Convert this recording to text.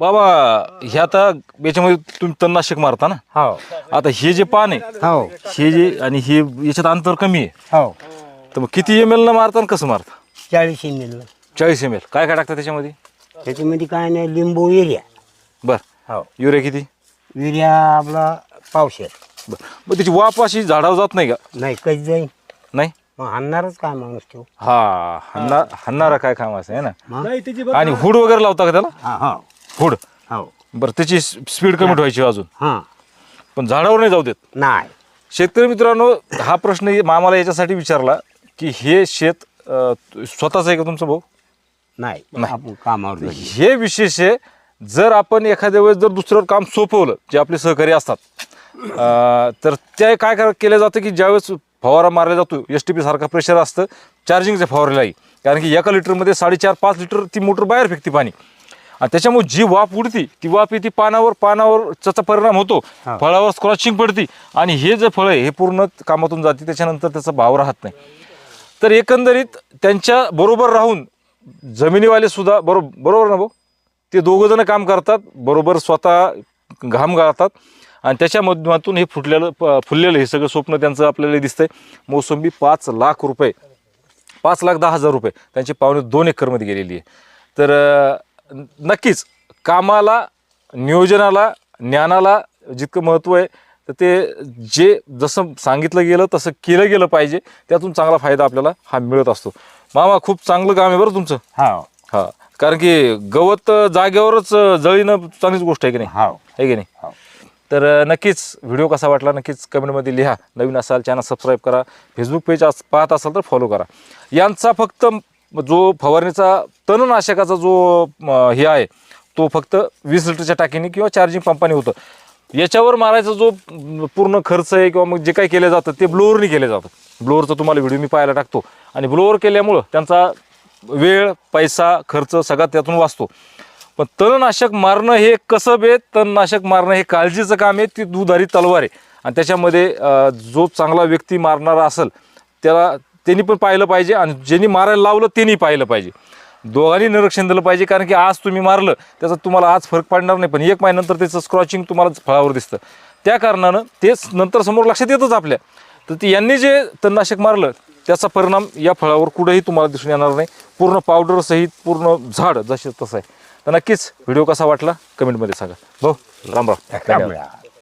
बाबा हे आता याच्यामध्ये तुम्ही तणनाशक मारता ना? हो. आता हे जे पान आहे हो. हे जे आणि हे याच्यात अंतर कमी आहे. हो. तर मग किती एम एल न मारता आणि कसं मारता? चाळीस एम चाळीस एम एल काय काय टाकता त्याच्यामध्ये? त्याच्यामध्ये काय नाही लिंबू युरिया. बर. हो. युरिया किती? युरिया आपला पावशेर. बर. मग त्याची वाफ अशी झाडावर जात नाही का? नाही कधी जाईल नाही? मग आणणारच काय माणूस तो हा हन्ना हन्नारा काय काम असं आहे ना? मग? आणि हुड वगैरे लावता का त्याला? हा हो. हुड हो. बरं त्याची स्पीड कमी ठेवायची अजून. हां. पण झाडावर नाही जाऊ देत. नाही. शेतकरी मित्रांनो हा प्रश्न मामाला याच्यासाठी विचारला की हे शेत स्वतःचं आहे का तुमचं भाऊ? नाही. आपण कामावर. हे विशेष आहे जर आपण एखाद्या वेळेस जर दुसरं काम सोपवलं जे आपले सहकारी असतात तर ते काय केलं जातं की ज्यावेळेस फवारा मारला जातो एस टी पी सारखा प्रेशर असतं चार्जिंगच्या फवारीलाही कारण की एका लिटरमध्ये साडेचार पाच लिटर ती मोटर बाहेर फेकते पाणी. त्याच्यामुळे जी वाफ उडती ती वाफ येते पानावर पानावर त्याचा परिणाम होतो. फळावर स्क्रॉचिंग पडती आणि हे जे फळ आहे हे पूर्ण कामातून जाते त्याच्यानंतर त्याचा भाव राहत नाही. तर एकंदरीत त्यांच्या बरोबर राहून जमिनीवाले सुद्धा बरोबर बरोबर ना भाऊ? ते दोघं जण काम करतात बरोबर स्वतः घाम गाळतात आणि त्याच्या माध्यमातून हे फुटलेलं फुललेलं हे सगळं स्वप्न त्यांचं आपल्याला दिसतंय. मोसंबी पाच लाख रुपये पाच लाख दहा हजार रुपये त्यांची पावणे दोन एकरमध्ये गेलेली आहे. तर नक्कीच कामाला नियोजनाला ज्ञानाला जितकं महत्त्व आहे तर ते जे जसं सांगितलं गेलं तसं केलं गेलं पाहिजे. त्यातून चांगला फायदा आपल्याला हा मिळत असतो. मामा खूप चांगलं काम आहे बरं तुमचं. हो हा. कारण की गवत जागेवरच जळीनं चांगलीच गोष्ट आहे की नाही? हो आहे की नाही? हो तर नक्कीच व्हिडिओ कसा वाटला नक्कीच कमेंटमध्ये लिहा. नवीन असाल चॅनल सबस्क्राईब करा. फेसबुक पेज अस- पाहत असाल तर फॉलो करा. यांचा फक्त जो फवारणीचा तणनाशकाचा जो हे आहे तो फक्त वीस लिटरच्या टाकीने किंवा चार्जिंग पंपाने होतं. याच्यावर मारायचा जो पूर्ण खर्च आहे किंवा मग जे काही केलं जातं ते ब्लोअरने केलं जातं. ब्लोअरचा तुम्हाला व्हिडिओ मी पाहायला टाकतो. आणि ब्लोअर केल्यामुळं त्यांचा वेळ पैसा खर्च सगळा त्यातून वाचतो. पण तणनाशक मारणं हे कसं आहे तणनाशक मारणं हे काळजीचं काम आहे ती दुधारी तलवार आहे. आणि त्याच्यामध्ये जो चांगला व्यक्ती मारणारा असेल त्याला त्यांनी पण पाहिलं पाहिजे आणि ज्यांनी मारायला लावलं त्यांनी पाहिलं पाहिजे. दोघांनी निरीक्षण दिलं पाहिजे कारण की आज तुम्ही मारलं त्याचा तुम्हाला आज फरक पडणार नाही पण एक महिन्यानंतर त्याचं स्क्रॉचिंग तुम्हाला फळावर दिसतं. त्या कारणानं तेच नंतर समोर लक्षात येतच आपल्या. तर ते यांनी जे तणनाशक मारलं त्याचा परिणाम या फळावर कुठेही तुम्हाला दिसून येणार नाही. पूर्ण पावडरसहित पूर्ण झाड जसे तसं आहे. तर नक्कीच व्हिडिओ कसा वाटला कमेंटमध्ये सांगा. हो राम राम. धन्यवाद. राम राम.